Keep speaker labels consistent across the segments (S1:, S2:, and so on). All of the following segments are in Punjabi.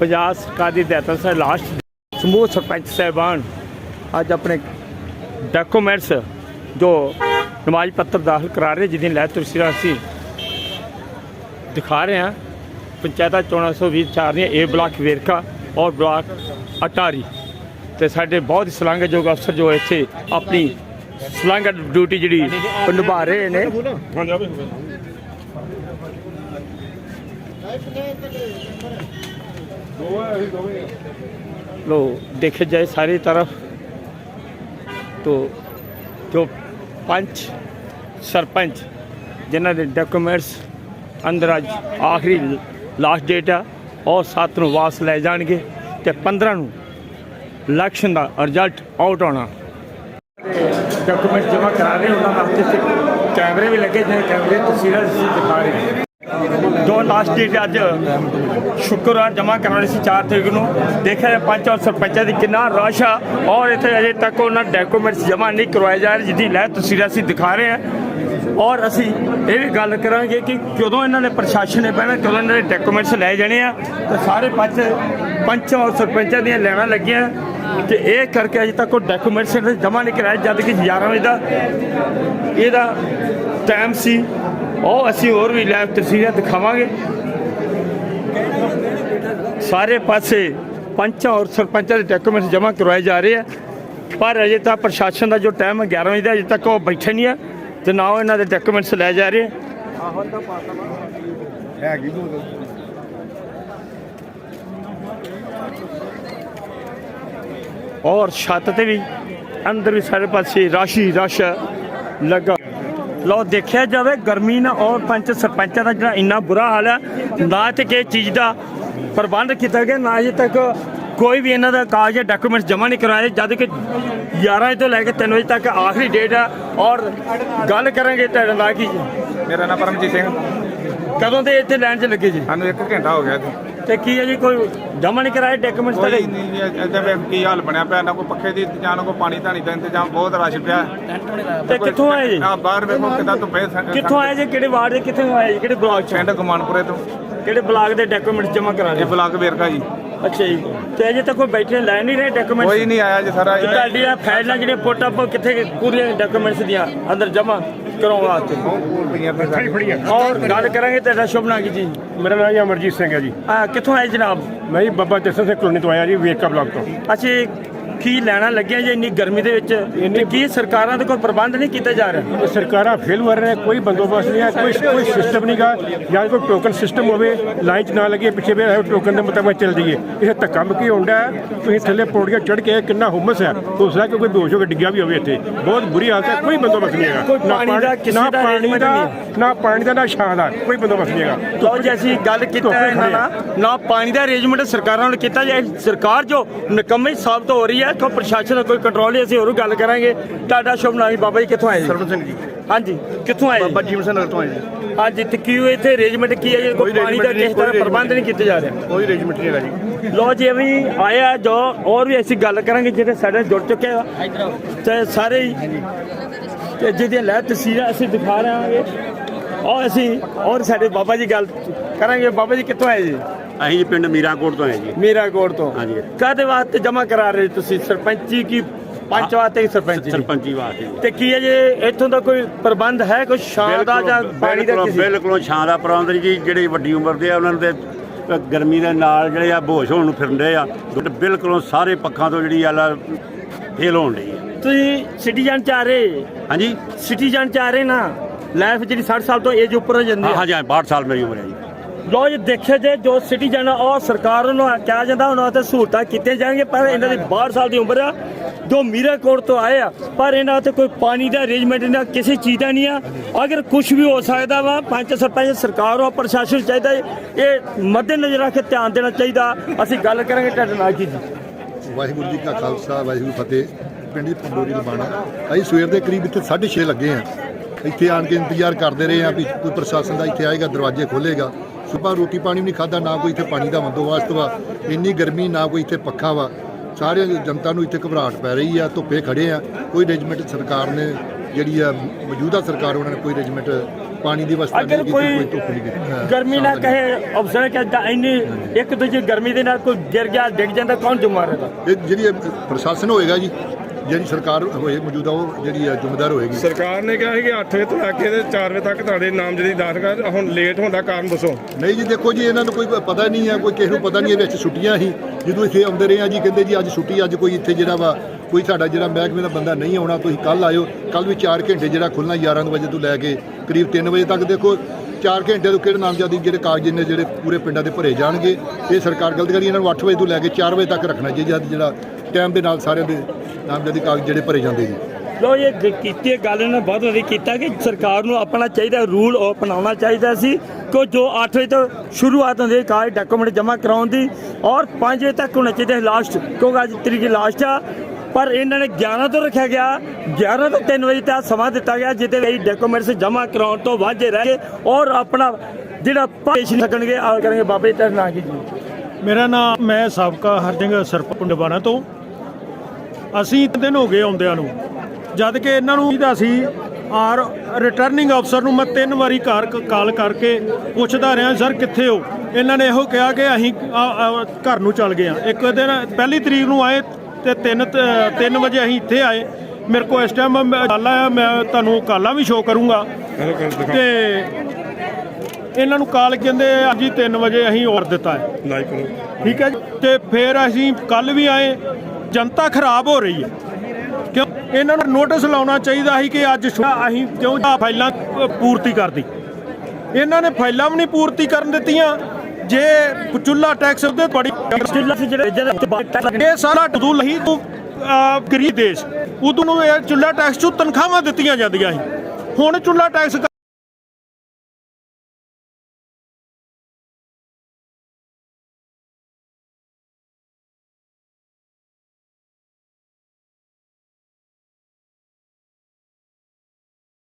S1: ਪੰਜਾਬ ਸਰਕਾਰ ਦੀ ਹਦਾਇਤਾਂ ਸਰ ਲਾਸਟ ਸਮੂਹ ਸਰਪੰਚ ਸਾਹਿਬਾਨ ਅੱਜ ਆਪਣੇ ਡਾਕੂਮੈਂਟਸ ਜੋ ਨਮਾਜ਼ ਪੱਤਰ ਦਾਖਲ ਕਰਾ ਰਹੇ, ਜਿਹਦੀ ਲੈ ਤੁਸੀਂ ਅਸੀਂ ਦਿਖਾ ਰਹੇ ਹਾਂ। ਪੰਚਾਇਤਾਂ ਚੋਣਾਂ 124 ਦੀਆਂ ਏ ਬਲਾਕ ਵੇਰਕਾ ਔਰ ਬਲਾਕ ਅਟਾਰੀ। ਤੇ ਸਾਡੇ ਬਹੁਤ ਹੀ ਸ਼ਲਾਘਾਯੋਗ ਅਫਸਰ ਜੋ ਇੱਥੇ ਆਪਣੀ ਸ਼ਲਾਘਾ ਡਿਊਟੀ ਜਿਹੜੀ ਉਹ ਨਿਭਾ ਰਹੇ ਨੇ। लो देखे जाए सारी तरफ तो जो पंच सरपंच जिन्हों के डॉक्यूमेंट्स अंदर अज आखिरी लास्ट डेट है और सत्त ਨੂੰ ਵਾਪਸ ਲੈ ਜਾਣਗੇ ਤੇ 15 ਨੂੰ ਇਲੈਕਸ਼ਨ ਦਾ ਰਿਜ਼ਲਟ ਆਊਟ ਹੋਣਾ ਡਾਕੂਮੈਂਟ ਜਮ੍ਹਾਂ ਕਰਾ ਰਹੇ ਉਹਨਾਂ ਵਾਸਤੇ ਤੇ ਕੈਮਰੇ ਵੀ ਲੱਗੇ ਜਿਹੜੇ ਕੈਮਰੇ ਤਸਵੀਰਾਂ ਅਸੀਂ ਦਿਖਾ ਰਹੇ ਹਾਂ ਜੋ ਲਾਸਟ ਡੇਟ ਅੱਜ। ਸ਼ੁੱਕਰਵਾਰ ਜਮ੍ਹਾਂ ਕਰਾਉਣੀ ਸੀ 4 ਤਰੀਕ ਨੂੰ। ਦੇਖਿਆ ਜਾਏ ਪੰਚ ਔਰ ਸਰਪੰਚਾਂ ਦੀ ਕਿੰਨਾ ਰਸ਼ ਆ। ਔਰ ਇੱਥੇ ਅਜੇ ਤੱਕ ਉਹਨਾਂ ਡਾਕੂਮੈਂਟਸ ਜਮ੍ਹਾਂ ਨਹੀਂ ਕਰਵਾਏ ਜਾ ਰਹੇ ਜਿਹਦੀ ਲੈ ਤਸਵੀਰਾਂ ਅਸੀਂ ਦਿਖਾ ਰਹੇ ਹਾਂ। ਔਰ ਅਸੀਂ ਇਹ ਵੀ ਗੱਲ ਕਰਾਂਗੇ ਕਿ ਕਦੋਂ ਇਹਨਾਂ ਨੇ ਪ੍ਰਸ਼ਾਸਨ ਨੇ ਪਹਿਲਾਂ ਕਦੋਂ ਇਹਨਾਂ ਦੇ ਡਾਕੂਮੈਂਟਸ ਲੈ ਜਾਣੇ ਆ, ਤੇ ਸਾਰੇ ਪੰਚ ਪੰਚ ਔਰ ਸਰਪੰਚਾਂ ਦੀਆਂ ਲੈਣਾ ਲੱਗੀਆਂ। ਤੇ ਇਹ ਕਰਕੇ ਅਜੇ ਤੱਕ ਉਹ ਡਾਕੂਮੈਂਟਸ ਜਮ੍ਹਾਂ ਨਹੀਂ ਕਰਾਏ, ਜਦ ਕਿ 11 ਵਜੇ ਦਾ ਇਹਦਾ ਟਾਈਮ ਸੀ। ਉਹ ਅਸੀਂ ਹੋਰ ਵੀ ਲਾਈਵ ਤਸਵੀਰਾਂ ਦਿਖਾਵਾਂਗੇ। ਸਾਰੇ ਪਾਸੇ ਪੰਚਾਂ ਔਰ ਸਰਪੰਚਾਂ ਦੇ ਡਾਕੂਮੈਂਟਸ ਜਮ੍ਹਾਂ ਕਰਵਾਏ ਜਾ ਰਹੇ ਆ। ਪਰ ਅਜੇ ਤੱਕ ਪ੍ਰਸ਼ਾਸਨ ਦਾ ਜੋ ਟਾਈਮ ਹੈ 11 ਵਜੇ ਦਾ, ਅਜੇ ਤੱਕ ਉਹ ਬੈਠੇ ਨਹੀਂ ਆ। ਤੇ ਨਾ ਉਹ ਇਹਨਾਂ ਦੇ ਡਾਕੂਮੈਂਟਸ ਲੈ ਜਾ ਰਹੇ। ਆ ਔਰ ਛੱਤ ਤੇ ਵੀ ਅੰਦਰ ਵੀ ਸਾਰੇ ਪਾਸੇ ਰਾਸ਼ੀ ਰਸ਼ ਲੱਗਾ। ਲੋ ਦੇਖਿਆ ਜਾਵੇ ਗਰਮੀ ਨਾਲ ਔਰ ਪੰਚ ਸਰਪੰਚਾਂ ਦਾ ਜਿਹੜਾ ਇੰਨਾ ਬੁਰਾ ਹਾਲ ਹੈ ਨਾ ਤੇ ਕਿਸੇ ਚੀਜ਼ ਦਾ ਪ੍ਰਬੰਧ ਕੀਤਾ ਗਿਆ ਨਾ ਅਜੇ ਤੱਕ ਕੋਈ ਵੀ ਇਹਨਾਂ ਦਾ ਕਾਗਜ਼ ਜਾਂ ਡਾਕੂਮੈਂਟਸ ਜਮ੍ਹਾਂ ਨਹੀਂ ਕਰਾਏ ਜਦ ਕਿ 11 ਵਜੇ ਤੋਂ ਲੈ ਕੇ 3 ਵਜੇ ਤੱਕ ਆਖਰੀ ਡੇਟ ਹੈ ਔਰ ਗੱਲ ਕਰਾਂਗੇ ਤੁਹਾਡੇ ਨਾਲ ਕੀ
S2: ਮੇਰਾ ਨਾਮ ਪਰਮਜੀਤ ਸਿੰਘ।
S1: ਕਦੋਂ ਦੇ ਇੱਥੇ ਲਾਈਨ 'ਚ ਲੱਗੇ ਜੀ?
S2: ਸਾਨੂੰ 1 ਘੰਟਾ ਹੋ ਗਿਆ ਜੀ।
S1: ਤੇ ਕੀ ਹੈ ਜੀ ਕੋਈ ਜਮ੍ਹਾਂ ਨਹੀਂ ਕਰਾਏ ਡਾਕੂਮੈਂਟਸ
S2: ਕੋਈ
S1: ਤੁਹਾਡੇ?
S2: ਨਹੀਂ ਜੀ, ਇੱਥੇ ਵੇਖ ਕੀ ਹਾਲ ਬਣਿਆ ਪਿਆ ਨਾ ਕੋਈ ਪੱਖੇ ਦੀ ਇੰਤਜ਼ਾਮ ਨਾ ਕੋਈ ਪਾਣੀ ਧਾਣੀ ਦਾ ਇੰਤਜ਼ਾਮ ਬਹੁਤ ਰਸ਼ ਪਿਆ।
S1: ਤੇ ਕਿੱਥੋਂ ਆਏ ਜੀ?
S2: ਆ ਬਾਹਰ ਵੇਖੋ ਕਿਦਾਂ ਧੁੱਪੇ ਸੰਗ-
S1: ਕਿੱਥੋਂ ਆਏ ਜੀ? ਕਿਹੜੇ ਵਾਰਡ ਦੇ ਕਿੱਥੋਂ ਆਏ ਜੀ? ਕਿਹੜੇ ਬਲਾਕ 'ਚ?
S2: ਪਿੰਡ ਗੁਮਾਨਪੁਰੇ ਤੋਂ।
S1: ਕਿਹੜੇ ਬਲਾਕ ਦੇ ਡਾਕੂਮੈਂਟਸ ਜਮ੍ਹਾਂ ਕਰਾਣੇ
S2: ਇਹ ਬਲਾਕ ਵੇਰਕਾ ਜੀ।
S1: ਅੱਛਾ ਜੀ। ਤੇ ਅਜੇ ਤੱਕ ਕੋਈ ਬੈਠੇ ਲੈ ਨਹੀਂ ਰਹੇ ਡਾਕੂਮੈਂਟਸ
S2: ਕੋਈ ਨਹੀਂ ਆਇਆ ਜੀ ਸਾਰਾ।
S1: ਤੇ ਤੁਹਾਡੀਆਂ ਫਾਈਲਾਂ ਜਿਹੜੀਆਂ ਪੁੱਟ ਅਪ ਕਿੱਥੇ ਪੂਰੀਆਂ ਡਾਕੂਮੈਂਟਸ ਦੀਆਂ ਅੰਦਰ ਜਮ੍ਹਾਂ ਕਰਾਉਣ ਵਾਸਤੇ। ਔਰ ਗੱਲ ਕਰਾਂਗੇ ਤੁਹਾਡਾ ਸ਼ੁਭ ਨਾਮ ਕੀ ਜੀ?
S3: ਮੇਰਾ ਨਾਮ ਜੀ ਅਮਰਜੀਤ ਸਿੰਘ ਹੈ ਜੀ।
S1: ਆ ਕਿੱਥੋਂ ਆਏ ਜਨਾਬ?
S3: ਮੈਂ ਜੀ ਬੱਬਾ ਜੱਸਨ ਸਿੰਘ ਕਲੋਨੀ ਤੋਂ ਆਇਆ ਜੀ ਵੇਰਕਾ ਬਲਾਕ ਤੋਂ।
S1: ਅਸੀਂ ਕੀ ਲੈਣਾ ਲੱਗਿਆ ਜੀ ਇੰਨੀ ਗਰਮੀ ਦੇ ਵਿੱਚ? ਤੇ ਕੀ ਸਰਕਾਰਾਂ ਦੇ ਕੋਈ ਪ੍ਰਬੰਧ ਨਹੀਂ ਕੀਤਾ ਜਾ ਰਿਹਾ?
S3: ਸਰਕਾਰਾਂ ਫੇਲ ਹੋ ਰਹੀਆਂ ਕੋਈ ਬੰਦੋਬਸਤ ਨਹੀਂ ਹੈ ਕੋਈ ਕੋਈ ਸਿਸਟਮ ਨਹੀਂਗਾ ਜਾਂ ਕੋਈ ਟੋਕਨ ਸਿਸਟਮ ਹੋਵੇ ਲਾਈਨ 'ਚ ਨਾ ਲੱਗੇ ਪਿੱਛੇ ਵੀ ਟੋਕਨ ਦੇ ਮੁਤਾਬਕ ਚੱਲ ਜਾਈਏ। ਇਹ ਧੱਕਾ ਮੁੱਕੀ ਹੁੰਦਾ ਤੁਸੀਂ ਥੱਲੇ ਪੌੜੀਆਂ ਚੜ੍ਹ ਕੇ ਕਿੰਨਾ ਹੁਮਸ ਹੈ। ਹੋ ਸਕਦਾ ਕਿ ਕੋਈ ਬੇਹੋਸ਼ ਹੋ ਕੇ ਡਿੱਗਿਆ ਵੀ ਹੋਵੇ ਇੱਥੇ। ਬਹੁਤ ਬੁਰੀ ਹਾਲਤ ਹੈ ਕੋਈ ਬੰਦੋਬਸਤ ਨਹੀਂ ਹੈਗਾ। ਨਾ
S1: ਪਾਣੀ ਦਾ, ਕਿਸੇ
S3: ਨਾ
S1: ਦਾ
S3: ਪਾਣੀ ਦਾ ਨਾ ਪਾਣੀ ਦਾ ਨਾ ਛਾਂ ਦਾ ਕੋਈ ਬੰਦੋਬਸਤ ਨਹੀਂ ਹੈਗਾ।
S1: ਲਓ ਜੀ ਅਸੀਂ ਗੱਲ ਕੀਤਾ ਇਹਨਾਂ ਨਾਲ। ਨਾ ਪਾਣੀ ਦਾ ਅਰੇਂਜਮੈਂਟ ਸਰਕਾਰਾਂ ਨਾਲ ਕੀਤਾ ਜਾਏ ਸਰਕਾਰ ਜੋ ਨਿਕੰਮੀ ਸਾਬਤ ਹੋ ਰਹੀ ਹੈ ਤੋਂ ਪ੍ਰਸ਼ਾਸਨ ਦਾ ਕੋਈ ਕੰਟਰੋਲ ਨਹੀਂ ਅਸੀਂ ਹੋਰ ਗੱਲ ਕਰਾਂਗੇ। ਤੁਹਾਡਾ ਸ਼ੁਭ ਨਾਮ ਜੀ ਬਾਬਾ ਜੀ ਕਿੱਥੋਂ ਆਏ ਜੀ?
S3: ਸਰਵਨ ਸਿੰਘ ਜੀ।
S1: ਹਾਂਜੀ ਕਿੱਥੋਂ ਆਏ
S3: ਬਾਬਾ ਜੀਵਨ ਸਿੰਘ ਨਗਰ ਤੋਂ ਆਏ ਜੀ।
S1: ਹਾਂਜੀ ਤੇ ਕੀ ਹੋਇਆ ਇੱਥੇ? ਅਰੇਂਜਮੈਂਟ ਕੀ ਹੈ ਜੀ? ਕੋਈ ਪਾਣੀ ਦਾ ਕਿਸ ਤਰ੍ਹਾਂ ਪ੍ਰਬੰਧ ਨਹੀਂ ਕੀਤੇ ਜਾ ਰਿਹਾ।
S3: ਕੋਈ ਅਰੇਂਜਮੈਂਟ ਨਹੀਂ ਹੈਗਾ ਜੀ।
S1: ਲੋ ਜੀ ਵੀ ਆਇਆ ਜੋ ਹੋਰ ਵੀ ਅਸੀਂ ਗੱਲ ਕਰਾਂਗੇ ਜਿਹੜੇ ਸਾਡੇ ਜੁੜ ਚੁੱਕੇ ਆ। ਤੇ ਸਾਰੇ ਹੀ ਤੇ ਜਿਹਦੀਆਂ ਲੈ ਤਸਵੀਰਾਂ ਅਸੀਂ ਦਿਖਾ ਰਹੇ ਹਾਂਗੇ ਔਰ ਅਸੀਂ ਔਰ ਸਾਡੇ ਬਾਬਾ ਜੀ ਗੱਲ ਕਰਾਂਗੇ ਬਾਬਾ ਜੀ ਕਿੱਥੋਂ ਆਏ ਜੀ?
S4: ਅਸੀਂ ਜੀ ਪਿੰਡ ਮੀਰਾਕੋਟ ਤੋਂ ਆਏ ਜੀ।
S1: ਮੀਰਾ ਕੋਟ ਤੋਂ।
S4: ਹਾਂਜੀ।
S1: ਕਾਦੇ ਵਾਸਤੇ ਜਮ੍ਹਾਂ ਕਰਾ ਰਹੇ ਤੁਸੀਂ? ਸਰਪੰਚੀ ਕੀ ਪੰਚ ਵਾਸਤੇ ਹੀ ਸਰਪੰਚ? ਜੀ
S4: ਸਰਪੰਚੀ ਵਾਸਤੇ ਜੀ।
S1: ਤੇ ਕੀ ਹੈ ਜੇ ਇੱਥੋਂ ਦਾ ਕੋਈ ਪ੍ਰਬੰਧ ਹੈ ਕੋਈ ਛਾਂ ਦਾ ਜਾਂ ਪਾਣੀ ਦਾ
S4: ਬਿਲਕੁਲ
S1: ਕਿਸੇ?
S4: ਬਿਲਕੁਲ ਛਾਂ ਦਾ ਪ੍ਰਬੰਧ ਜੀ। ਜਿਹੜੇ ਵੱਡੀ ਉਮਰ ਦੇ ਆ ਉਹਨਾਂ ਨੂੰ ਤੇ ਅ, ਗਰਮੀ ਦੇ ਨਾਲ ਜਿਹੜੇ ਆ ਬੇਹੋਸ਼ ਹੋਣ ਨੂੰ ਫਿਰਦੇ ਆ। ਬਿਲਕੁਲ ਸਾਰੇ ਪੱਖਾਂ ਤੋਂ ਜਿਹੜੀ ਆ ਫੇਲ ਹੋਣ ਡਈ ਆ।
S1: ਤੁਸੀਂ ਸਿਟੀਜ਼ਨ ਚ ਆ ਰਹੇ?
S4: ਹਾਂਜੀ।
S1: ਸਿਟੀਜ਼ਨ ਚ ਆ ਰਹੇ ਨਾ? ਲਾਈਫ ਜਿਹੜੀ 60 ਸਾਲ ਤੋਂ ਏਜ ਉੱਪਰ ਹੋ ਜਾਂਦੀ
S4: ਹਾਂ
S1: ਹੈ
S4: ਹਾਂਜੀ 62 ਸਾਲ ਮੇਰੀ ਉਮਰ ਹੈ ਜੀ।
S1: ਲੋ ਜੀ, ਦੇਖਿਆ ਜੇ ਜੋ ਸਿਟੀਜ਼ਨ ਆ ਸਰਕਾਰ ਨੂੰ ਕਿਹਾ ਜਾਂਦਾ, ਉਹਨਾਂ ਤੇ ਸਹੂਲਤਾਂ ਕੀਤੀਆਂ ਜਾਣਗੇ ਪਰ ਇਹਨਾਂ ਦੀ 62 ਸਾਲ ਦੀ ਉਮਰ ਆ। ਜੋ ਮੀਰਾ ਕੋਟ ਤੋਂ ਆਏ ਆ, ਪਰ ਇਹਨਾਂ ਤੇ ਕੋਈ ਪਾਣੀ ਦਾ ਅਰੇਂਜਮੈਂਟ ਨਾ ਕਿਸੇ ਚੀਜ਼ ਦਾ ਨਹੀਂ ਆ। ਅਗਰ ਕੁਝ ਵੀ ਹੋ ਸਕਦਾ ਵਾ, ਪੰਚ ਸਰਪੰਚ, ਸਰਕਾਰ ਉਹ ਪ੍ਰਸ਼ਾਸਨ ਚਾਹੀਦਾ ਇਹ ਮੱਦੇਨਜ਼ਰ ਰੱਖ ਕੇ ਧਿਆਨ ਦੇਣਾ ਚਾਹੀਦਾ। ਅਸੀਂ ਗੱਲ ਕਰਾਂਗੇ ਤੁਹਾਡੇ ਨਾਲ ਜੀ।
S5: ਵਾਹਿਗੁਰੂ ਜੀ ਕਾ ਖਾਲਸਾ, ਵਾਹਿਗੁਰੂ ਫਤਿਹ। ਪਿੰਡ ਪੰਡੋਰੀ ਲਬਾਣਾ ਅਸੀਂ ਸਵੇਰ ਦੇ ਕਰੀਬ ਇੱਥੇ 6:30 ਲੱਗੇ ਆ। ਇੱਥੇ ਆਣ ਕੇ ਇੰਤਜ਼ਾਰ ਕਰਦੇ ਰਹੇ ਆ ਵੀ ਕੋਈ ਪ੍ਰਸ਼ਾਸਨ ਦਾ ਇੱਥੇ ਆਏਗਾ, ਦਰਵਾਜ਼ੇ ਖੋਲੇਗਾ ਸੁਬਾਹ ਰੋਟੀ ਪਾਣੀ ਵੀ ਨਹੀਂ ਖਾਦਾ ਨਾ ਕੋਈ ਇੱਥੇ ਪਾਣੀ ਦਾ ਬੰਦੋਬਸਤ ਵਾ ਇੰਨੀ ਗਰਮੀ ਨਾ ਕੋਈ ਇੱਥੇ ਪੱਖਾ ਵਾ। ਸਾਰੇ ਜਨਤਾ ਨੂੰ ਇੱਥੇ ਘਬਰਾਹਟ ਪੈ ਰਹੀ ਆ ਧੁੱਪੇ ਖੜੇ ਆ। ਕੋਈ ਅਰੇਂਜਮੈਂਟ ਸਰਕਾਰ ਨੇ ਜਿਹੜੀ ਆ ਮੌਜੂਦਾ ਸਰਕਾਰ ਉਹਨਾਂ ਨੇ ਕੋਈ ਅਰੇਂਜਮੈਂਟ ਪਾਣੀ ਦੀ ਵਸਤਾ ਨਹੀਂ ਕੀਤੀ ਕੋਈ ਧੁੱਪ ਨਹੀਂ ਕੀਤੀ। ਹਾਂ,
S1: ਗਰਮੀ ਨਾ। ਕਹੇ ਅਫਸਰ ਕਹਿੰਦਾ ਇੰਨੀ ਇੱਕ ਦੂਜੀ ਗਰਮੀ ਦੇ ਨਾਲ ਕੋਈ ਗਿਰ ਗਿਆ ਡਿੱਗ ਜਾਂਦਾ ਕੌਣ ਜ਼ਿੰਮੇਵਾਰ
S5: ਇਹ ਜਿਹੜੀ ਪ੍ਰਸ਼ਾਸਨ ਹੋਏਗਾ ਜੀ ਜਿਹੜੀ ਸਰਕਾਰ ਹੋਏ ਮੌਜੂਦਾ ਉਹ ਜਿਹੜੀ ਹੈ ਜ਼ਿੰਮੇਦਾਰ ਹੋਏਗੀ।
S6: ਸਰਕਾਰ ਨੇ ਕਿਹਾ ਸੀ ਕਿ 8 ਵਜੇ ਤੋਂ ਲੈ ਕੇ ਤੇ 4 ਵਜੇ ਤੱਕ ਤੁਹਾਡੇ ਨਾਮਜ਼ਦਗੀ ਦਾਖਲ ਕਰ ਹੁਣ ਲੇਟ ਹੋਣ ਦਾ ਕਾਰਨ ਦੱਸੋ।
S5: ਨਹੀਂ ਜੀ ਦੇਖੋ ਜੀ ਇਹਨਾਂ ਨੂੰ ਕੋਈ ਪਤਾ ਨਹੀਂ ਹੈ ਕੋਈ ਕਿਸੇ ਨੂੰ ਪਤਾ ਨਹੀਂ ਇਹ ਵਿੱਚ ਛੁੱਟੀਆਂ ਸੀ। ਜਦੋਂ ਇੱਥੇ ਆਉਂਦੇ ਰਹੇ ਆ ਜੀ ਕਹਿੰਦੇ ਜੀ ਅੱਜ ਛੁੱਟੀ ਅੱਜ ਕੋਈ ਇੱਥੇ ਜਿਹੜਾ ਵਾ ਕੋਈ ਸਾਡਾ ਜਿਹੜਾ ਮਹਿਕਮੇ ਦਾ ਬੰਦਾ ਨਹੀਂ ਆਉਣਾ ਤੁਸੀਂ ਕੱਲ ਆਇਓ। ਕੱਲ ਵੀ 4 ਘੰਟੇ ਜਿਹੜਾ ਖੁੱਲਣਾ 11 ਵਜੇ ਤੋਂ ਲੈ ਕੇ ਕਰੀਬ 3 ਵਜੇ ਤੱਕ ਦੇਖੋ 4 ਘੰਟੇ ਤੋਂ ਕਿਹੜੇ ਨਾਮਜ਼ਦਗੀ ਜਿਹੜੇ ਕਾਗਜ਼ ਨੇ ਜਿਹੜੇ ਪੂਰੇ ਪਿੰਡਾਂ ਦੇ ਭਰੇ ਜਾਣਗੇ। ਇਹ ਸਰਕਾਰ ਗਲਤ ਕਰੀ ਇਹਨਾਂ ਨੂੰ 8 ਵਜੇ ਤੋਂ ਲੈ ਕੇ 4 ਵਜੇ ਤੱਕ ਰੱਖਣਾ ਚਾਹੀਦਾ ਜਿਹੜਾ ਟਾਈਮ ਦੇ ਨਾਲ ਸਾਰਿਆਂ ਦੇ ਨਾਮਜ਼ਦਗੀ ਕਾਗਜ਼ ਜਿਹੜੇ ਭਰੇ ਜਾਂਦੇ ਜੀ।
S1: ਲੋ ਇਹ ਗ- ਕੀਤੀ ਗੱਲ ਨੇ ਬਹੁਤ ਵਧੀਆ ਕੀਤਾ ਕਿ ਸਰਕਾਰ ਨੂੰ ਆਪਣਾ ਚਾਹੀਦਾ ਰੂਲ ਉਹ ਅਪਣਾਉਣਾ ਚਾਹੀਦਾ ਸੀ ਕਿ ਜੋ 8 ਵਜੇ ਤੋਂ ਸ਼ੁਰੂਆਤ ਹੁੰਦੀ ਹੈ ਕਾਗਜ਼ ਡਾਕੂਮੈਂਟ ਜਮ੍ਹਾਂ ਕਰਾਉਣ ਦੀ ਔਰ 5 ਵਜੇ ਤੱਕ ਹੋਣਾ ਚਾਹੀਦਾ ਲਾਸਟ ਕਿਉਂਕਿ ਅੱਜ ਤਰੀਕ ਲਾਸਟ ਆ। ਪਰ ਇਹਨਾਂ ਨੇ 11 ਤੋਂ ਰੱਖਿਆ ਗਿਆ 11 ਤੋਂ 3 ਵਜੇ ਤੱਕ ਸਮਾਂ ਦਿੱਤਾ ਗਿਆ ਜਿਹਦੇ ਲਈ ਡਾਕੂਮੈਂਟਸ ਜਮ੍ਹਾਂ ਕਰਾਉਣ ਤੋਂ ਵਾਂਝੇ ਰਹਿ ਗਏ ਔਰ ਆਪਣਾ ਜਿਹੜਾ ਪੇਸ਼ ਨਹੀਂ ਸਕਣਗੇ ਆ ਕਰਨਗੇ ਬਾਬੇ ਤੇ ਨਾ ਕੀ ਜੀ?
S3: ਮੇਰਾ ਨਾਮ ਮੈਂ ਸਾਬਕਾ ਹਰਜੰਗ ਸਰਪੰਚ ਪੁੰਡਵਾਣਾ ਤੋਂ। ਅਸੀਂ ਇੱਕ ਦਿਨ ਹੋ ਗਏ ਆਉਂਦਿਆਂ ਨੂੰ। ਜਦ ਕਿ ਇਹਨਾਂ ਨੂੰ ਇਹਦਾ ਸੀ ਆਰ ਰਿਟਰਨਿੰਗ ਅਫਸਰ ਨੂੰ ਮੈਂ ਤਿੰਨ ਵਾਰੀ ਕਾਰ ਕਾਲ ਕਰਕੇ ਪੁੱਛਦਾ ਰਿਹਾ ਸਰ ਕਿੱਥੇ ਹੋ? ਇਹਨਾਂ ਨੇ ਇਹੋ ਕਿਹਾ ਕਿ ਅਸੀਂ ਘਰ ਨੂੰ ਚੱਲ ਗਏ ਆ ਇੱਕ ਦਿਨ ਪਹਿਲੀ ਤਰੀਕ ਨੂੰ ਆਏ ਤੇ 3 3 ਵਜੇ ਅਸੀਂ ਇੱਥੇ ਆਏ। ਮੇਰੇ ਕੋਲ ਇਸ ਟਾਈਮ ਕਾਲਾ ਆ ਮੈਂ ਤੁਹਾਨੂੰ ਕਾਲਾਂ ਵੀ ਸ਼ੋਅ ਕਰੂੰਗਾ। ਤੇ ਇਹਨਾਂ ਨੂੰ ਕਾਲ ਕਹਿੰਦੇ ਅੱਜ ਹੀ 3 ਵਜੇ ਅਸੀਂ ਔਰ ਦਿੱਤਾ ਹੈ। ਠੀਕ ਹੈ ਜੀ? ਤੇ ਫਿਰ ਅਸੀਂ ਕੱਲ ਵੀ ਆਏ। ਜਨਤਾ ਖਰਾਬ ਹੋ ਰਹੀ ਹੈ। ਕਿਉਂ? ਇਹਨਾਂ ਨੂੰ ਨੋਟਿਸ ਲਾਉਣਾ ਚਾਹੀਦਾ ਸੀ ਕਿ ਅੱਜ ਅਸੀਂ ਕਿਉਂ ਫਾਈਲਾਂ ਪੂਰਤੀ ਕਰਦੀ ਇਹਨਾਂ ਨੇ ਫਾਈਲਾਂ ਵੀ ਨਹੀਂ ਪੂਰਤੀ ਕਰਨ ਦਿੱਤੀਆਂ। ਜੇ ਚੁੱਲਾ ਟੈਕਸ ਉਹਦੇ ਬੜੀ ਇਹ ਸਾਰਾ ਟਦੂ ਲਹੀ ਤੋਂ ਗਰੀਬ ਦੇਸ਼। ਉਦੋਂ ਨੂੰ ਇਹ ਚੁੱਲਾ ਟੈਕਸ ਚੋਂ ਤਨਖਾਹਾਂ ਦਿੱਤੀਆਂ ਜਾਂਦੀਆਂ ਸੀ। ਹੁਣ ਚੁੱਲਾ ਟੈਕਸ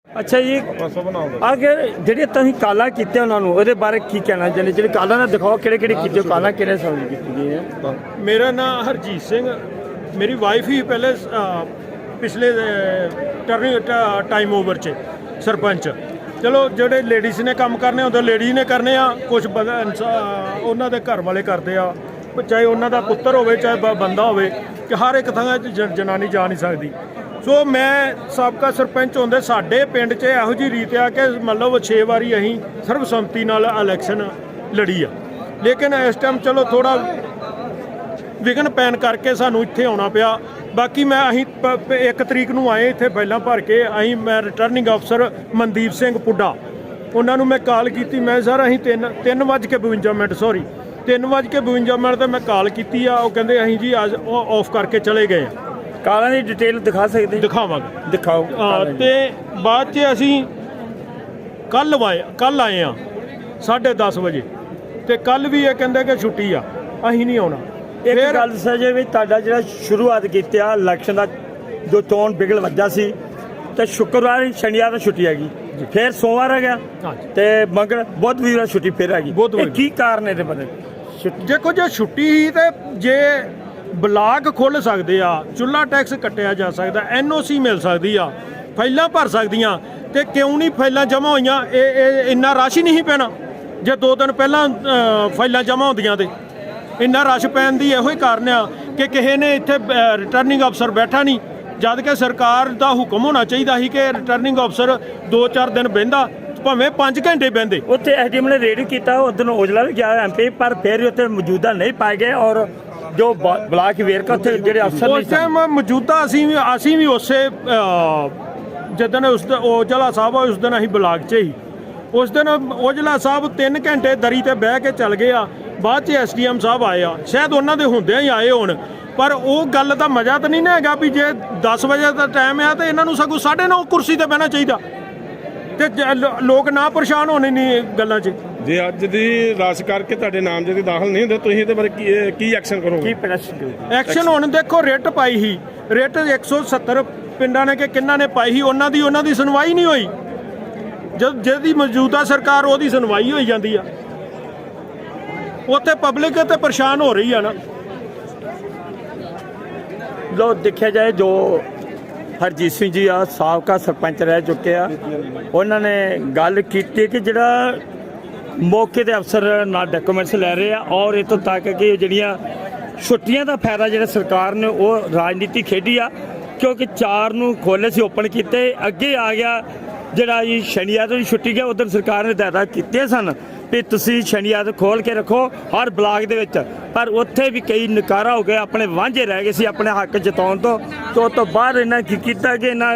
S1: ਅੱਛਾ ਜੀ।
S6: ਬਣਾਓ
S1: ਅਗਰ ਜਿਹੜੇ ਤੁਸੀਂ ਕਾਲਾਂ ਕੀਤੇ ਉਹਨਾਂ ਨੂੰ ਉਹਦੇ ਬਾਰੇ ਕੀ ਕਹਿਣਾ ਚਾਹੁੰਦੇ? ਜਿਹੜੇ ਕਾਲਾਂ ਦਾ ਦਿਖਾਓ ਕਿਹੜੇ ਕਿਹੜੇ ਕੀਤੇ ਕਾਲਾਂ ਕਿਹੜੇ ਸਮਝ ਕੀਤੀ ਗਈਆਂ?
S3: ਮੇਰਾ ਨਾਮ ਹਰਜੀਤ ਸਿੰਘ ਮੇਰੀ ਵਾਈਫ ਹੀ ਪਹਿਲੇ ਪਿਛਲੇ ਟਰਨਿੰਗ ਟਾਈਮ ਓਵਰ 'ਚ ਸਰਪੰਚ। ਚਲੋ ਜਿਹੜੇ ਲੇਡੀਜ਼ ਨੇ ਕੰਮ ਕਰਨੇ ਹੁੰਦੇ ਲੇਡੀਜ਼ ਨੇ ਕਰਨੇ ਆ ਕੁਝ ਉਹਨਾਂ ਦੇ ਘਰ ਵਾਲੇ ਕਰਦੇ ਆ। ਚਾਹੇ ਉਹਨਾਂ ਦਾ ਪੁੱਤਰ ਹੋਵੇ ਚਾਹੇ ਬ- ਬੰਦਾ ਹੋਵੇ ਕਿ ਹਰ ਇੱਕ ਥਾਂ ਜਨਾਨੀ ਜਾ ਨਹੀਂ ਸਕਦੀ। ਸੋ ਮੈਂ ਸਾਬਕਾ ਸਰਪੰਚ ਹੁੰਦੇ ਸਾਡੇ ਪਿੰਡ 'ਚ ਇਹੋ ਜੀ ਰੀਤ ਆ ਕਿ ਮਤਲਬ 6 ਵਾਰੀ ਅਸੀਂ ਸਰਬਸੰਮਤੀ ਨਾਲ ਇਲੈਕਸ਼ਨ ਲੜੀ ਆ। ਲੇਕਿਨ ਇਸ ਟਾਈਮ ਚਲੋ ਥੋੜਾ ਵਿਘਨ ਪੈਣ ਕਰਕੇ ਸਾਨੂੰ ਇੱਥੇ ਆਉਣਾ ਪਿਆ। ਬਾਕੀ ਮੈਂ ਅਸੀਂ ਪ- ਪ- ਇੱਕ ਤਰੀਕ ਨੂੰ ਆਏ ਇੱਥੇ ਫਾਈਲਾਂ ਭਰ ਕੇ। ਅਸੀਂ, ਮੈਂ ਰਿਟਰਨਿੰਗ ਅਫਸਰ ਮਨਦੀਪ ਸਿੰਘ ਪੁੱਡਾ। ਉਹਨਾਂ ਨੂੰ ਮੈਂ ਕਾਲ ਕੀਤੀ। ਮੈਂ ਸਰ, ਅਸੀਂ 3 3 ਵਜੇ ਕੇ 52 ਮਿੰਟ ਸੌਰੀ 3 ਵਜੇ ਕੇ 52 ਮਿੰਟ ਤੇ ਮੈਂ ਕਾਲ ਕੀਤੀ ਆ। ਉਹ ਕਹਿੰਦੇ, ਅਸੀਂ ਜੀ ਅੱਜ ਉਹ ਆਫ ਕਰਕੇ ਚਲੇ ਗਏ ਆ।
S1: ਕਾਲਾਂ ਦੀ ਡਿਟੇਲ ਦਿਖਾ ਸਕਦੇ
S3: ਦਿਖਾਵਾਂਗੇ।
S1: ਦਿਖਾਓ
S3: ਹਾਂ, ਤੇ ਬਾਅਦ 'ਚ ਅਸੀਂ ਕੱਲ ਆਏ ਕੱਲ ਆਏ ਆ 10:30 ਵਜੇ। ਤੇ ਕੱਲ ਵੀ ਇਹ ਕਹਿੰਦੇ ਕਿ ਛੁੱਟੀ ਆ ਅਸੀਂ ਨਹੀਂ ਆਉਣਾ।
S1: ਇੱਕ
S3: ਫਿਰ-
S1: ਗੱਲ ਦੱਸਿਆ ਜੇ ਵੀ ਤੁਹਾਡਾ ਜਿਹੜਾ ਸ਼ੁਰੂਆਤ ਕੀਤੀ ਆ ਇਲੈਕਸ਼ਨ ਦਾ ਜੋ ਚੋਣ ਬਿਗਲ ਵੱਜਾ ਸੀ ਤੇ ਸ਼ੁੱਕਰਵਾਰ ਸ਼ਨੀਵਾਰ ਨੂੰ ਛੁੱਟੀ ਹੈਗੀ। ਫਿਰ ਸੋਮਵਾਰ ਆ ਗਿਆ
S3: ਹਾਂਜੀ।
S1: ਤੇ ਮੰਗਲ ਬੁੱਧ ਵੀਰਵਾਰ ਛੁੱਟੀ ਫਿਰ ਹੈਗੀ
S3: ਬੁੱਧਵਾਰ।
S1: ਇਹ ਕੀ ਕਾਰਨ ਇਹਦੇ ਛੁੱਟੀ
S3: ਦੇਖੋ ਜੇ ਛੁੱਟੀ ਹੀ ਤੇ ਜੇ ਬਲਾਕ ਖੁੱਲ ਸਕਦੇ ਆ ਚੁੱਲਾ ਟੈਕਸ ਕੱਟਿਆ ਜਾ ਸਕਦਾ ਐਨਓਸੀ ਮਿਲ ਸਕਦੀ ਆ, ਫਾਈਲਾਂ ਭਰ ਸਕਦੀਆਂ ਤੇ ਕਿਉਂ ਨਹੀਂ ਫਾਈਲਾਂ ਜਮ੍ਹਾਂ ਹੋਈਆਂ? ਇਹ ਇਹ ਇੰਨਾ ਰਸ਼ ਹੀ ਨਹੀਂ ਪੈਣਾ ਜੇ ਦੋ ਦਿਨ ਪਹਿਲਾਂ ਫਾਈਲਾਂ ਜਮ੍ਹਾਂ ਹੁੰਦੀਆਂ ਤੇ। ਇੰਨਾ ਰਸ਼ ਪੈਣ ਦੀ ਇਹੋ ਹੀ ਕਾਰਨ ਆ ਕਿ ਕਿਸੇ ਨੇ ਇੱਥੇ ਰਿਟਰਨਿੰਗ ਅਫਸਰ ਬੈਠਾ ਨਹੀਂ। ਜਦ ਕਿ ਸਰਕਾਰ ਦਾ ਹੁਕਮ ਹੋਣਾ ਚਾਹੀਦਾ ਸੀ ਕਿ ਰਿਟਰਨਿੰਗ ਅਫਸਰ 2-4 ਦਿਨ ਬਹਿੰਦਾ, ਭਾਵੇਂ 5 ਘੰਟੇ ਬਹਿੰਦੇ।
S1: ਉੱਥੇ ਐਸਡੀਐਮ ਨੇ ਰੇਡ ਕੀਤਾ, ਉਹ ਦਿਨ ਔਜਲਾ ਵੀ ਗਿਆ ਐਮਪੀ ਪਰ ਫਿਰ ਵੀ ਉੱਥੇ ਮੌਜੂਦਾ ਨਹੀਂ ਪਾਏ ਗਏ ਔਰ ਜੋ ਬ- ਬਲਾਕ ਵੇਰਕਾ ਉੱਥੇ ਜਿਹੜੇ ਅਫਸਰ
S3: ਉਸ ਟਾਈਮ ਮੌਜੂਦਾ ਅਸੀਂ ਵੀ ਅਸੀਂ ਵੀ ਉਸੇ ਅਹ, ਜਿੱਦਣ ਉਸ ਔਜਲਾ ਸਾਹਿਬ ਆ, ਉਸ ਦਿਨ ਅਸੀਂ ਬਲਾਕ 'ਚ ਹੀ। ਉਸ ਦਿਨ ਔਜਲਾ ਸਾਹਿਬ 3 ਘੰਟੇ ਦਰੀ ਤੇ ਬਹਿ ਕੇ ਚੱਲ ਗਏ ਆ। ਬਾਅਦ 'ਚ ਐਸਡੀਐਮ ਸਾਹਿਬ ਆਏ ਆ। ਸ਼ਾਇਦ ਉਹਨਾਂ ਦੇ ਹੁੰਦਿਆਂ ਹੀ ਆਏ ਹੋਣ। ਪਰ ਉਹ ਗੱਲ ਦਾ ਮਜ਼ਾ ਤਾਂ ਨਹੀਂ ਨਾ ਹੈਗਾ ਵੀ ਜੇ 10 ਵਜੇ ਦਾ ਟਾਈਮ ਆ ਤਾਂ ਇਹਨਾਂ ਨੂੰ ਸਗੋਂ 9:30 ਕੁਰਸੀ ਤੇ ਬਹਿਣਾ ਚਾਹੀਦਾ। ਤੇ ਲੋਕ ਨਾ ਪਰੇਸ਼ਾਨ ਹੋਣੇ ਨਹੀਂ ਗੱਲਾਂ 'ਚ।
S6: ਜੇ ਅੱਜ ਦੀ ਰਸ਼ ਕਰਕੇ ਤੁਹਾਡੇ ਨਾਮਜ਼ਦਗੀ ਦਾਖਲ ਨਹੀਂ ਹੁੰਦੇ ਤੁਸੀਂ ਇਹਦੇ ਬਾਰੇ ਕੀ ਕੀ ਐਕਸ਼ਨ ਕਰੋਗੇ?
S1: ਕੀ ਪ੍ਰੈਸ
S3: ਐਕਸ਼ਨ ਹੁਣ ਦੇਖੋ ਰਿਟ ਪਾਈ ਸੀ। ਰਿਟ 170 ਪਿੰਡਾਂ ਨੇ ਕਿ ਕਿੰਨਾਂ ਨੇ ਪਾਈ ਸੀ ਉਹਨਾਂ ਦੀ ਉਹਨਾਂ ਦੀ ਸੁਣਵਾਈ ਨਹੀਂ ਹੋਈ। ਜਦ ਜਿਹਦੀ ਮੌਜੂਦਾ ਸਰਕਾਰ ਉਹਦੀ ਸੁਣਵਾਈ ਹੋਈ ਜਾਂਦੀ ਆ। ਉੱਥੇ ਪਬਲਿਕ ਤੇ ਪਰੇਸ਼ਾਨ ਹੋ ਰਹੀ ਆ ਨਾ।
S1: ਲੋ ਦੇਖਿਆ ਜਾਏ ਜੋ ਹਰਜੀਤ ਸਿੰਘ ਜੀ ਆ ਸਾਬਕਾ ਸਰਪੰਚ ਰਹਿ ਚੁੱਕੇ ਆ। ਉਹਨਾਂ ਨੇ ਗੱਲ ਕੀਤੀ ਕਿ ਜਿਹੜਾ ਮੌਕੇ ਤੇ ਅਫਸਰ ਨਾਲ ਡਾਕੂਮੈਂਟਸ ਲੈ ਰਹੇ ਆ ਔਰ ਇਤੋਂ ਤੱਕ ਕਿ ਜਿਹੜੀਆਂ ਛੁੱਟੀਆਂ ਦਾ ਫਾਇਦਾ ਜਿਹੜਾ ਸਰਕਾਰ ਨੇ ਉਹ ਰਾਜਨੀਤੀ ਖੇਡੀ ਆ, ਕਿਉਂਕਿ ਚਾਰ ਨੂੰ ਖੋਲੇ ਸੀ ਓਪਨ ਕੀਤੇ, ਅੱਗੇ ਆ ਗਿਆ ਜਿਹੜਾ ਜੀ ਸ਼ਨੀਵਾਰ ਦੀ ਛੁੱਟੀ ਗਿਆ ਉਧਰ ਸਰਕਾਰ ਨੇ ਹਦਾਇਤਾਂ ਕੀਤੇ ਸਨ। ਵੀ ਤੁਸੀਂ ਸ਼ਨੀਵਾਰ ਖੋਲ ਕੇ ਰੱਖੋ ਹਰ ਬਲਾਕ ਦੇ ਵਿੱਚ। ਪਰ ਉੱਥੇ ਵੀ ਕਈ ਨਕਾਰਾ ਹੋ ਗਏ ਆਪਣੇ ਵਾਂਝੇ ਰਹਿ ਗਏ ਸੀ ਆਪਣੇ ਹੱਕ ਜਤਾਉਣ ਤੋਂ। ਤੋਂ ਤੋਂ ਬਾਅਦ ਇਹਨਾਂ ਕੀ ਕੀਤਾ ਕਿ ਇਹਨਾਂ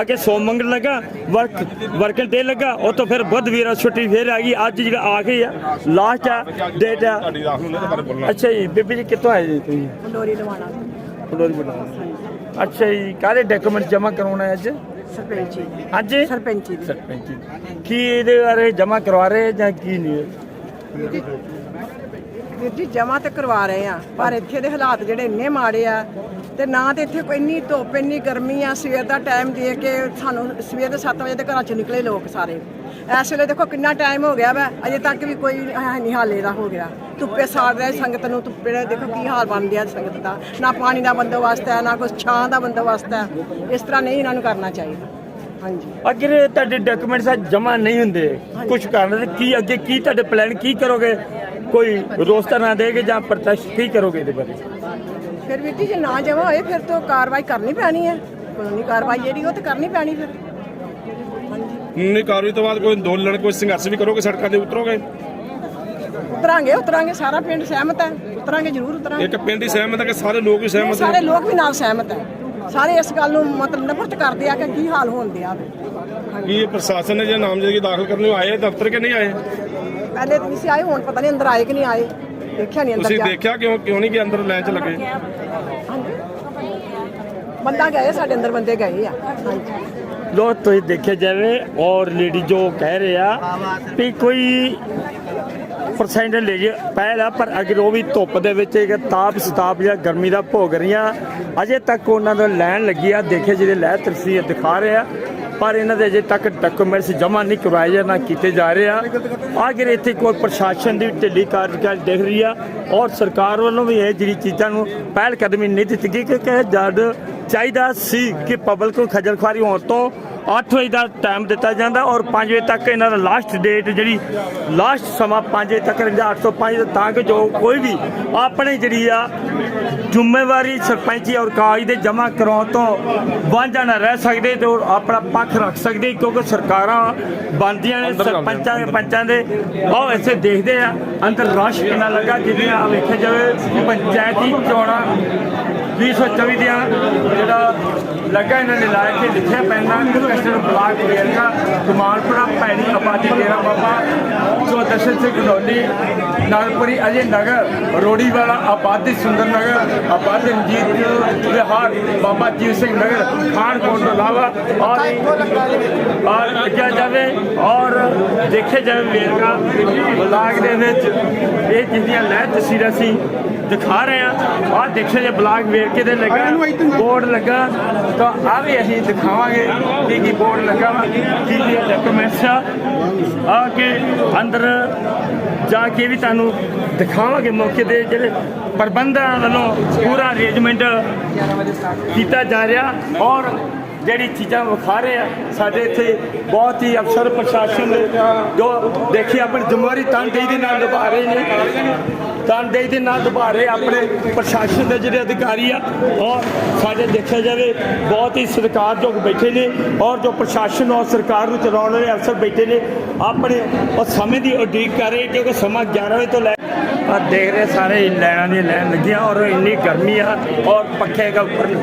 S1: ਅੱਗੇ ਸੋਮ ਮੰਗਲ ਲੱਗਾ ਵਰਕ ਵਰਕਿੰਗ ਡੇ ਲੱਗਾ। ਉਹ ਤੋਂ ਫਿਰ ਬੁੱਧ ਵੀਰ ਛੁੱਟੀ ਫਿਰ ਆ ਗਈ। ਅੱਜ ਜਿਹੜਾ ਆ ਗਈ ਆ ਲਾਸਟ ਆ ਡੇਟ ਆ। ਅੱਛਾ ਜੀ ਬੀਬੀ ਜੀ ਕਿੱਥੋਂ ਆਏ ਜੀ ਤੁਸੀਂ?
S7: ਲੋਰੀ ਲਵਾਣਾ।
S1: ਫਲੋਰੀ ਬਣਾ ਅੱਛਾ ਜੀ ਕਾਹਦੇ ਡਾਕੂਮੈਂਟ ਜਮ੍ਹਾਂ ਕਰਾਉਣਾ ਅੱਜ?
S7: ਸਰਪੰਚੀ ਦੀ।
S1: ਸਰਪੰਚੀ ਕੀ ਇਹਦੇ ਬਾਰੇ ਜਮ੍ਹਾਂ ਕਰਵਾ ਰਹੇ ਜਾਂ ਕੀ ਨਹੀਂ?
S7: ਵੀਰ ਜੀ ਜਮਾ ਤੇ ਕਰਵਾ ਰਹੇ ਆ ਪਰ ਇੱਥੇ ਦੇ ਹਾਲਾਤ ਜਿਹੜੇ ਇੰਨੇ ਮਾੜੇ ਆ ਤੇ ਨਾ ਤੇ ਇੱਥੇ ਕੋਈ ਇੰਨੀ ਧੁੱਪ ਇੰਨੀ ਗਰਮੀ ਆ ਸਵੇਰ ਦਾ ਟਾਈਮ ਦੇ ਕੇ ਸਾਨੂੰ ਸਵੇਰ ਦੇ 7 ਵਜੇ ਦੇ ਘਰਾਂ ਚੋਂ ਨਿਕਲੇ ਲੋਕ ਸਾਰੇ। ਇਸ ਵੇਲੇ ਦੇਖੋ ਕਿੰਨਾ ਟਾਈਮ ਹੋ ਗਿਆ ਵਾ ਅਜੇ ਤੱਕ ਵੀ ਕੋਈ ਹੈ ਨਹੀਂ ਹਾਲੇ ਦਾ ਹੋ ਗਿਆ। ਧੁੱਪੇ ਸਾੜ ਰਹੇ ਸੰਗਤ ਨੂੰ ਧੁੱਪੇ ਦੇ ਦੇਖੋ ਕੀ ਹਾਲ ਬਣ ਗਿਆ ਸੰਗਤ ਦਾ। ਨਾ ਪਾਣੀ ਦਾ ਬੰਦੋਬਸਤ ਹੈ ਨਾ ਕੋਈ ਛਾਂ ਦਾ ਬੰਦੋਬਸਤ ਹੈ। ਇਸ ਤਰ੍ਹਾਂ ਨਹੀਂ ਇਹਨਾਂ ਨੂੰ ਕਰਨਾ ਚਾਹੀਦਾ। ਹਾਂਜੀ।
S1: ਅਗਰ ਤੁਹਾਡੇ ਡਾਕੂਮੈਂਟਸ ਜਮ੍ਹਾਂ ਨਹੀਂ ਹੁੰਦੇ। ਕੁਝ ਕਾਰਨ ਤੇ ਕੀ ਅੱਗੇ ਕੀ ਤੁਹਾਡੇ ਪਲਾਨ ਕੀ ਕਰੋਗੇ? ਕੋਈ ਰੋਸਟਰ ਨਾ ਦੇਗੇ ਜਾਂ ਪ੍ਰੋਟੈਸਟ ਕੀ ਕਰੋਗੇ ਇਹਦੇ ਬਾਰੇ?
S7: ਫਿਰ ਵੀਰ ਜੀ ਜੇ ਨਾ ਜਮਾ ਹੋਏ ਫਿਰ ਤਾਂ ਕਾਰਵਾਈ ਕਰਨੀ ਪੈਣੀ ਹੈ। ਕਾਨੂੰਨੀ ਕਾਰਵਾਈ ਜਿਹੜੀ ਉਹ ਤੇ ਕਰਨੀ ਪੈਣੀ ਫਿਰ।
S6: ਨਹੀਂ ਕਾਰਵਾਈ ਤੋਂ ਬਾਅਦ ਕੋਈ ਅੰਦੋਲਨ ਕੋਈ ਸੰਘਰਸ਼ ਵੀ ਕਰੋਗੇ ਸੜਕਾਂ ਤੇ ਉਤਰੋਗੇ?
S7: ਉਤਰਾਂਗੇ ਉਤਰਾਂਗੇ ਸਾਰਾ ਪਿੰਡ ਸਹਿਮਤ ਹੈ। ਉਤਰਾਂਗੇ ਜ਼ਰੂਰ ਉਤਰਾਂਗੇ।
S6: ਇੱਕ ਪਿੰਡ ਹੀ ਸਹਿਮਤ ਹੈ ਕਿ ਸਾਰੇ ਲੋਕ ਹੀ
S7: ਇਹ
S6: ਸਹਿਮਤ
S7: ਸਾਰੇ
S6: ਹੈ
S7: ਲੋਕ ਵੀ ਨਾਲ ਸਹਿਮਤ ਹੈ। ਸਾਰੇ ਇਸ ਗੱਲ ਨੂੰ ਮਤਲਬ ਨਫ਼ਰਤ ਕਰਦੇ ਆ ਕਿ ਕੀ ਹਾਲ ਹੋਣ ਦਿਆ ਵੇ
S6: ਕੀ ਇਹ ਪ੍ਰਸ਼ਾਸਨ ਨੇ ਜੇ ਨਾਮਜ਼ਦਗੀ ਦਾਖਲ ਕਰਨ ਨੂੰ ਆਏ ਦਫ਼ਤਰ ਕਿ ਨਹੀਂ ਆਏ?
S7: ਪਹਿਲੇ ਤਾਂ ਨਹੀਂ ਸੀ ਆਏ ਹੁਣ ਪਤਾ ਨਹੀਂ ਅੰਦਰ ਆਏ ਕਿ ਨਹੀਂ ਆਏ। ਦੇਖਿਆ ਨਹੀਂ ਅੰਦਰ
S6: ਤੁਸੀਂ
S7: ਜਾ
S6: ਦੇਖਿਆ ਕਿਉਂ ਕਿਉਂ ਨਹੀਂ ਕਿ ਅੰਦਰ ਲਾਈਨ 'ਚ ਲੱਗੇ?
S7: ਬੰਦਾ ਗਏ ਸਾਡੇ ਅੰਦਰ ਬੰਦੇ ਗਏ ਆ। ਹਾਂਜੀ।
S1: ਲੋ ਤੁਸੀਂ ਦੇਖਿਆ ਜਾਵੇ ਔਰ ਲੇਡੀ ਜੋ ਕਹਿ ਰਹੇ ਆ ਵੀ ਕੋਈ ਪਰਸੈਂਟ ਲੈ ਜੇ ਪਹਿਲਾ ਪਰ ਅਗਰ ਉਹ ਵੀ ਧੁੱਪ ਦੇ ਵਿੱਚ ਇੱਕ ਤਾਪ ਸਤਾਪ ਜਾਂ ਗਰਮੀ ਦਾ ਭੋਗ ਰਹੀਆਂ ਅਜੇ ਤੱਕ ਉਹਨਾਂ ਦਾ ਲੈਣ ਲੱਗੀ ਆ। ਦੇਖੇ ਜਿਹੜੇ ਲੈ ਤਰਸੀ ਦਿਖਾ ਰਹੇ ਆ। ਪਰ ਇਹਨਾਂ ਦੇ ਅਜੇ ਤੱਕ ਡਾਕੂਮੈਂਟਸ ਜਮ੍ਹਾਂ ਨਹੀਂ ਕਰਵਾਏ ਜਾਂ ਨਾ ਕੀਤੇ ਜਾ ਰਹੇ ਆ। ਅਗਰ ਇੱਥੇ ਕੋਈ ਪ੍ਰਸ਼ਾਸਨ ਦੀ ਢਿੱਲੀ ਕਾਰਜਕਾਲ ਦੇਖ ਰਹੀ ਆ ਔਰ ਸਰਕਾਰ ਵੱਲੋਂ ਵੀ ਇਹ ਜਿਹੜੀ ਚੀਜ਼ਾਂ ਨੂੰ ਪਹਿਲ ਕਦਮੀ ਨਹੀਂ ਦਿੱਤੀ ਗਈ ਕਿਉਂਕਿ ਜਦ ਚਾਹੀਦਾ ਸੀ ਕਿ ਪਬਲਿਕ ਨੂੰ ਖੱਜਲ ਖੁਆਰੀ ਹੋਣ ਤੋਂ 8 ਵਜੇ ਦਾ ਟਾਈਮ ਦਿੱਤਾ ਜਾਂਦਾ ਔਰ 5 ਵਜੇ ਤੱਕ ਇਹਨਾਂ ਦਾ ਲਾਸਟ ਡੇਟ ਜਿਹੜੀ ਲਾਸਟ ਸਮਾਂ 5 ਵਜੇ ਤੱਕ ਰਹਿੰਦਾ 805 ਦਾ ਤਾਂ ਕਿ ਜੋ ਕੋਈ ਵੀ ਆਪਣੇ ਜਿਹੜੀ ਆ ਜ਼ਿੰਮੇਵਾਰੀ ਸਰਪੰਚੀ ਔਰ ਕਾਗਜ਼ ਦੇ ਜਮ੍ਹਾਂ ਕਰਾਉਣ ਤੋਂ ਵਾਂਝਾ ਨਾ ਰਹਿ ਸਕਦੇ ਤੇ ਆਪਣਾ ਪੱਖ ਰੱਖ ਸਕਦੇ ਕਿਉਂਕਿ ਸਰਕਾਰਾਂ ਬਣਦੀਆਂ ਨੇ ਸਰਪੰਚਾਂ ਦੇ ਪੰਚਾਂ ਦੇ। ਉਹ ਐਸੇ ਦੇਖਦੇ ਆ ਅੰਦਰ ਰਸ਼ ਕਿੰਨਾ ਲੱਗਾ ਜਿਹਦੇ ਆ ਵੇਖਿਆ ਜਾਵੇ ਪੰਚਾਇਤੀ ਚੋਣਾਂ 2024 ਦੀਆਂ ਜਿਹੜਾ ਲੱਗਾ ਇਹਨਾਂ ਨੇ ਲਾਇਆ ਕਿ ਲਿਖਿਆ ਪੈਣਾ ਕਸਟਰ ਬਲਾਕ ਵੇਰਕਾ ਕਮਾਲਪੁਰਾ ਪੈਣੀ ਆਬਾਦੀ ਡੇਰਾ ਬਾਬਾ। ਜੋ ਦਰਸ਼ਨ ਸਿੰਘ ਗਨੌਲੀ ਨਾਗਪੁਰੀ ਅਜੇ ਨਗਰ ਰੋੜੀ ਵਾਲਾ ਆਬਾਦੀ ਸੁੰਦਰ ਨਗਰ ਆਬਾਦੀ ਰਣਜੀਤ ਵਿਹਾਰ ਬਾਬਾ ਜੀਵ ਸਿੰਘ ਨਗਰ ਖਾਨਕੋਟ ਤੋਂ ਇਲਾਵਾ ਔਰ ਔਰ ਕਿਹਾ ਜਾਵੇ ਔਰ ਦੇਖੇ ਜਾਵੇ ਵੇਰਕਾ ਬਲਾਕ ਦੇ ਵਿੱਚ ਇਹ ਜਿੰਦੀਆਂ ਲੈ ਤਸਵੀਰਾਂ ਸੀ ਦਿਖਾ ਰਹੇ ਆ ਆਹ ਦੇਖਿਆ ਜੇ ਬਲਾਕ ਵੇਰਕੇ ਦੇ ਲੱਗਾ ਬੋਰਡ ਲੱਗਾ ਤਾਂ ਆ ਵੀ ਅਸੀਂ ਦਿਖਾਵਾਂਗੇ ਕੀ ਕੀ ਬੋਰਡ ਲੱਗਾ ਵਾ ਕੀ ਕੀ ਡਾਕੂਮੈਂਟਸ ਆ ਆ ਕੇ ਅੰਦਰ ਜਾ ਕੇ ਵੀ ਤੁਹਾਨੂੰ ਦਿਖਾਵਾਂਗੇ ਮੌਕੇ ਦੇ ਜਿਹੜੇ ਪ੍ਰਬੰਧਾਂ ਵੱਲੋਂ ਪੂਰਾ ਅਰੇਂਜਮੈਂਟ ਕੀਤਾ ਜਾ ਰਿਹਾ ਔਰ ਜਿਹੜੀ ਚੀਜ਼ਾਂ ਵਿਖਾ ਰਹੇ ਆ, ਸਾਡੇ ਇੱਥੇ ਬਹੁਤ ਹੀ ਅਫਸਰ ਪ੍ਰਸ਼ਾਸਨ ਦੇ ਜੋ ਦੇਖੀ ਆਪਣੀ ਜ਼ਿੰਮੇਵਾਰੀ ਤਨਦੇਹੀ ਦੇ ਨਾਲ ਨਿਭਾ ਰਹੇ ਨੇ। ਤਨਦੇਹੀ ਦੇ ਨਾਲ ਨਿਭਾ ਰਹੇ ਆਪਣੇ ਪ੍ਰਸ਼ਾਸਨ ਦੇ ਜਿਹੜੇ ਅਧਿਕਾਰੀ ਆ ਔਰ ਸਾਡੇ ਦੇਖਿਆ ਜਾਵੇ ਬਹੁਤ ਹੀ ਸਤਿਕਾਰਯੋਗ ਬੈਠੇ ਨੇ ਔਰ ਜੋ ਪ੍ਰਸ਼ਾਸਨ ਔਰ ਸਰਕਾਰ ਨੂੰ ਚਲਾਉਣ ਵਾਲੇ ਅਫਸਰ ਬੈਠੇ ਨੇ, ਆਪਣੇ ਉਹ ਸਮੇਂ ਦੀ ਉਡੀਕ ਕਰ ਰਹੇ ਕਿਉਂਕਿ ਸਮਾਂ 11 ਵਜੇ ਤੋਂ ਲੈ ਆ ਦੇਖ ਰਹੇ ਸਾਰੇ ਲੈਣਾਂ ਦੀਆਂ ਲੈਣ ਲੱਗੀਆਂ ਔਰ ਇੰਨੀ ਗਰਮੀ ਆ ਔਰ ਪੱਖੇ ਦਾ ਉੱਪਰ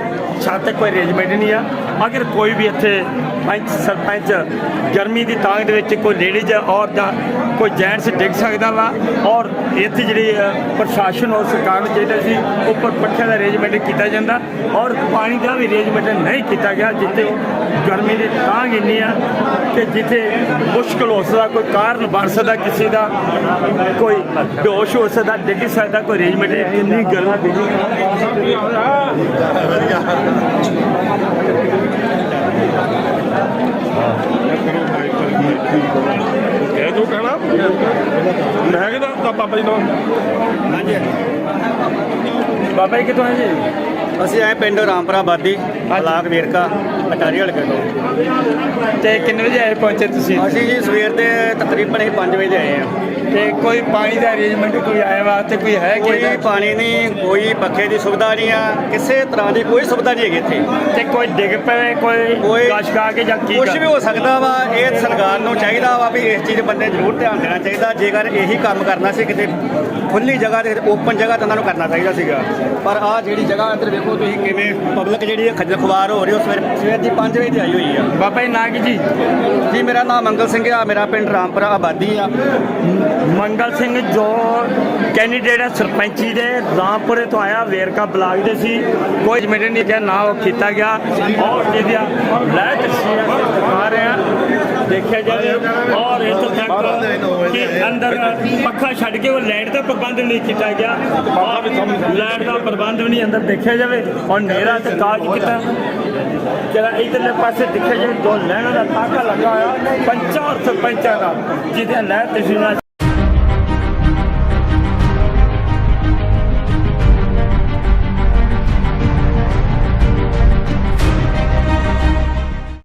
S1: ਛੱਤ ਕੋਈ ਅਰੇਂਜਮੈਂਟ ਨਹੀਂ ਆ। ਅਗਰ ਕੋਈ ਵੀ ਇੱਥੇ ਪੰਚ ਸਰਪੰਚ ਗਰਮੀ ਦੀ ਤਾਂਗ ਦੇ ਵਿੱਚ ਕੋਈ ਲੇਡੀਜ਼ ਔਰ ਜਾਂ ਕੋਈ ਜੈਂਟਸ ਡਿੱਗ ਸਕਦਾ ਵਾ ਔਰ ਇੱਥੇ ਜਿਹੜੀ ਪ੍ਰਸ਼ਾਸਨ ਔਰ ਸਰਕਾਰ ਨੂੰ ਚਾਹੀਦਾ ਸੀ ਉੱਪਰ ਪੱਖਿਆਂ ਦਾ ਅਰੇਂਜਮੈਂਟ ਕੀਤਾ ਜਾਂਦਾ ਔਰ ਪਾਣੀ ਦਾ ਵੀ ਅਰੇਂਜਮੈਂਟ ਨਹੀਂ ਕੀਤਾ ਗਿਆ ਜਿੱਥੇ ਗਰਮੀ ਦੀ ਤਾਂਗ ਇੰਨੀ ਆ ਕਿ ਜਿੱਥੇ ਮੁਸ਼ਕਲ ਹੋ ਸਕਦਾ, ਕੋਈ ਕਾਰਨ ਬਣ ਸਕਦਾ ਕਿਸੇ ਦਾ, ਕੋਈ ਬੇਹੋਸ਼ ਹੋ ਸਕਦਾ ਡਿੱਗ ਸਕਦਾ ਕੋਈ ਅਰੇਂਜਮੈਂਟ ਇੰਨੀ ਗਰਮੀ
S6: ਕਹਿ ਦੋ ਕਹਿਣਾ ਮੈਂ ਕਿਹਾ ਤਾਂ ਬਾਬਾ ਜੀ ਤੋਂ
S1: ਬਾਬਾ ਜੀ ਕਿੱਥੋਂ ਆਏ ਜੀ?
S8: ਅਸੀਂ ਆਏ ਪਿੰਡ ਰਾਮਪੁਰਾ ਬਾਦੀ ਬਲਾਕ ਵੇਰਕਾ ਅਟਾਰੀ ਹਲਕੇ ਤੋਂ
S1: ਤੇ ਕਿੰਨੇ ਵਜੇ ਆਏ ਪਹੁੰਚੇ ਤੁਸੀਂ?
S8: ਅਸੀਂ ਜੀ ਸਵੇਰ ਦੇ ਤਕਰੀਬਨ ਅਸੀਂ 5 ਵਜੇ ਆਏ ਹਾਂ।
S1: ਤੇ ਕੋਈ ਪਾਣੀ ਦਾ ਅਰੇਂਜਮੈਂਟ ਕੋਈ ਆਏ ਵਾਸਤੇ ਕੋਈ ਹੈ ਕਿ
S8: ਕੋਈ ਪਾਣੀ ਨਹੀਂ ਕੋਈ ਪੱਖੇ ਦੀ ਸੁਵਿਧਾ ਨਹੀਂ ਆ ਕਿਸੇ ਤਰ੍ਹਾਂ ਦੀ ਕੋਈ ਸੁਵਿਧਾ ਨਹੀਂ ਹੈਗੀ ਇੱਥੇ।
S1: ਤੇ ਕੋਈ ਡਿੱਗ ਪਵੇ ਕੋਈ
S8: ਕੋਈ
S1: ਗਸ਼ ਖਾ ਕੇ ਜਾਂ ਕੀ
S8: ਕੁਝ
S1: ਕਰ-
S8: ਵੀ ਹੋ ਸਕਦਾ ਵਾ ਇਹ ਸਰਕਾਰ ਨੂੰ ਚਾਹੀਦਾ ਵਾ ਵੀ ਇਸ ਚੀਜ਼ ਬੰਦੇ ਜ਼ਰੂਰ ਧਿਆਨ ਦੇਣਾ ਚਾਹੀਦਾ ਜੇਕਰ ਇਹੀ ਕੰਮ ਕਰਨਾ ਸੀ ਕਿਤੇ ਖੁੱਲੀ ਜਗ੍ਹਾ ਤੇ ਓਪਨ ਜਗ੍ਹਾ ਤੇ ਉਹਨਾਂ ਨੂੰ ਕਰਨਾ ਚਾਹੀਦਾ ਸੀਗਾ। ਪਰ ਆਹ ਜਿਹੜੀ ਜਗ੍ਹਾ ਇੱਧਰ ਵੇਖੋ ਤੁਸੀਂ ਕਿਵੇਂ ਪਬਲਿਕ ਜਿਹੜੀ ਹੈ ਖੱਜਲ ਖੁਆਰ ਹੋ ਰਹੀ ਉਹ ਸਵੇਰ ਸਵੇਰ ਦੀ 5 ਵਜੇ ਦੀ ਆਈ ਹੋਈ ਆ।
S1: ਬਾਬਾ ਜੀ ਨਾਂ ਕੀ ਜੀ?
S8: ਜੀ ਮੇਰਾ ਨਾਮ ਮੰਗਲ ਸਿੰਘ ਆ ਮੇਰਾ ਪਿੰਡ ਰਾਮਪੁਰਾ ਆਬਾਦੀ ਆ।
S1: ਮੰਗਲ ਸਿੰਘ ਜੋ ਕੈਂਡੀਡੇਟ ਹੈ, ਸਰਪੰਚੀ ਦੇ, ਰਾਮਪੁਰੇ ਤੋਂ ਆਇਆ, ਵੇਰਕਾ ਬਲਾਕ ਦੇ ਸੀ। ਕੋਈ ਮੇਰੇ ਨਹੀਂ ਕਿਹਾ ਨਾ ਉਹ ਕੀਤਾ ਗਿਆ। ਔਰ ਜਿਹਦੀਆਂ ਲੈ ਤਸਵੀਰਾਂ ਦਿਖਾ ਰਹੇ ਆ ਦੇਖਿਆ ਜਾਵੇ, ਔਰ ਇਸ ਤੱਕ ਕਿ ਅੰਦਰ ਪੱਖਾ ਛੱਡ ਕੇ ਉਹ ਲਾਈਟ ਦਾ ਪ੍ਰਬੰਧ ਨਹੀਂ ਕੀਤਾ ਗਿਆ। ਔਰ ਲਾਈਟ ਦਾ ਪ੍ਰਬੰਧ ਵੀ ਨਹੀਂ, ਅੰਦਰ ਦੇਖਿਆ ਜਾਵੇ। ਔਰ ਨੇਰਾ ਤੇ ਕਾਜ ਕੀਤਾ। ਜਿਹੜਾ ਇਧਰਲੇ ਪਾਸੇ ਦੇਖਿਆ ਜਾਵੇ, ਦੋ ਲੈਣਾ ਦਾ ਤਾਕਾ ਲੱਗਾ ਹੋਇਆ। ਪੰਚਾਂ ਔਰ ਸਰਪੰਚਾਂ ਦਾ ਜਿਹਦੇ ਲੈ ਤਸਵੀਰਾਂ